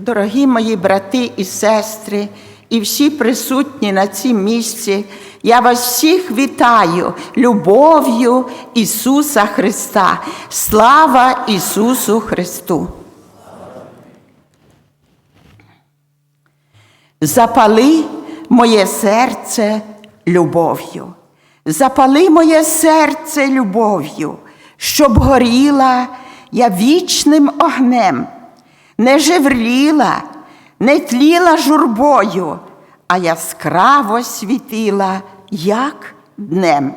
Дорогі мої брати і сестри, і всі присутні на цім місці, я вас всіх вітаю любов'ю Ісуса Христа. Слава Ісусу Христу! Запали моє серце любов'ю, запали моє серце любов'ю, щоб горіла я вічним огнем, не жевріла, не тліла журбою, а яскраво світила, як днем.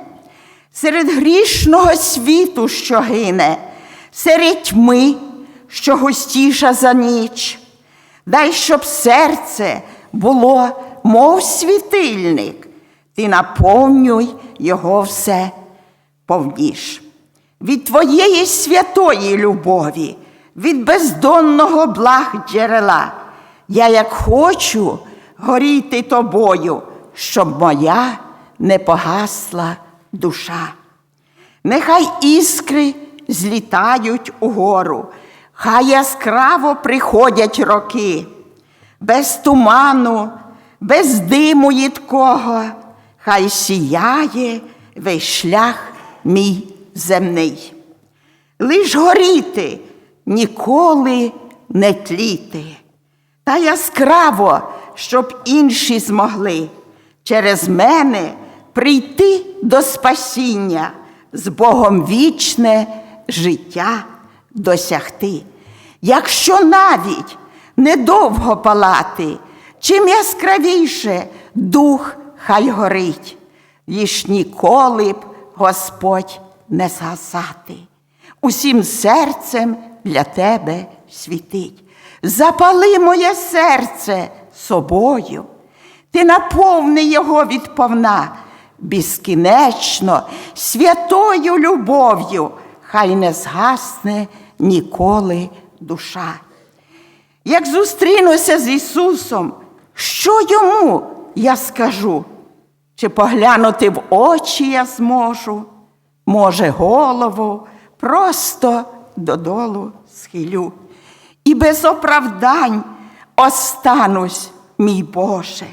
Серед грішного світу, що гине, серед тьми, що густіша за ніч. Дай, щоб серце було, мов світильник, ти наповнюй його все повніш. Від твоєї святої любові, від бездонного благ джерела. Я, як хочу, горіти тобою, щоб моя не погасла душа. Нехай іскри злітають угору, хай яскраво приходять роки, без туману, без диму їдкого, хай сіяє весь шлях мій земний. Лиш горіти, ніколи не тліти, та яскраво, щоб інші змогли через мене прийти до спасіння, з Богом вічне життя досягти. Якщо навіть недовго палати, чим яскравіше дух хай горить, лиш ніколи б Господь не згасати. Усім серцем для тебе світить. Запали моє серце собою, ти наповни його відповна, безкінечно, святою любов'ю, хай не згасне ніколи душа. Як зустрінуся з Ісусом, що йому я скажу? Чи поглянути в очі я зможу, може, голову просто додолу схилю. І без оправдань останусь, мій Боже.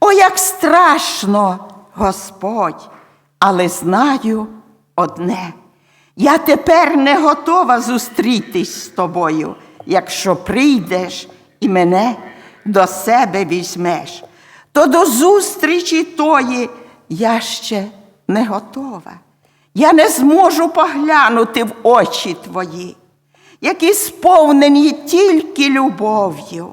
О, як страшно, Господь, але знаю одне. Я тепер не готова зустрітись з тобою, якщо прийдеш і мене до себе візьмеш, то до зустрічі тої я ще не готова. Я не зможу поглянути в очі твої, які сповнені тільки любов'ю.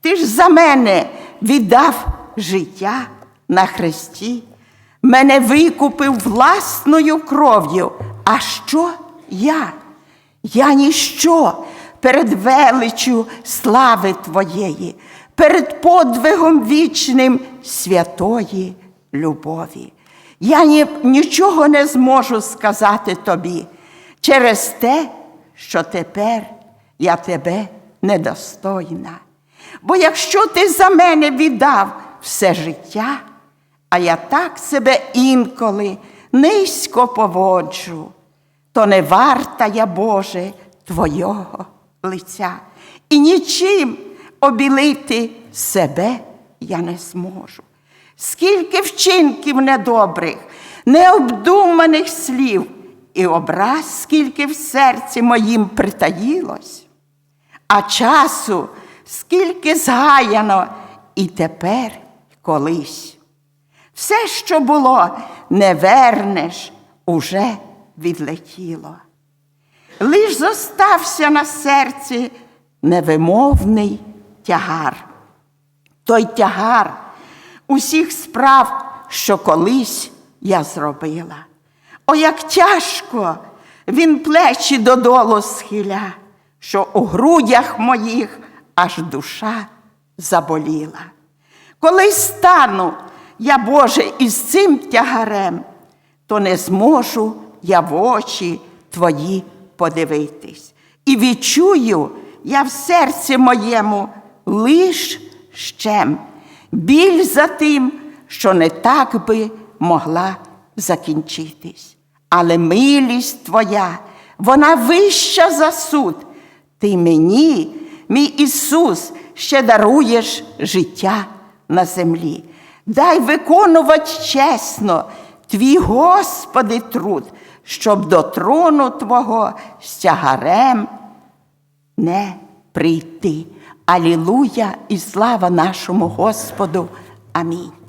Ти ж за мене віддав життя на хресті, мене викупив власною кров'ю. А що я? Я ніщо перед величю слави Твоєї, перед подвигом вічним святої любові. Я ні, нічого не зможу сказати тобі через те, що тепер я тебе недостойна. Бо якщо ти за мене віддав все життя, а я так себе інколи низько поводжу, то не варта я, Боже, Твого лиця, і нічим обілити себе я не зможу. Скільки вчинків недобрих, необдуманих слів і образ, скільки в серці моїм притаїлось, а часу, скільки згаяно, і тепер колись. Все, що було, не вернеш, уже відлетіло. Лиш зостався на серці невимовний тягар. Той тягар усіх справ, що колись я зробила. О, як тяжко він плечі додолу схиля, що у грудях моїх аж душа заболіла. Коли стану я, Боже, із цим тягарем, то не зможу я в очі твої подивитись. І відчую я в серці моєму лиш щем, біль за тим, що не так би могла закінчитись. Але милість твоя, вона вища за суд. Ти мені мій Ісус, ще даруєш життя на землі. Дай виконувати чесно твій Господи труд, щоб до трону Твого з тягарем не прийти. Алілуя і слава нашому Господу. Амінь.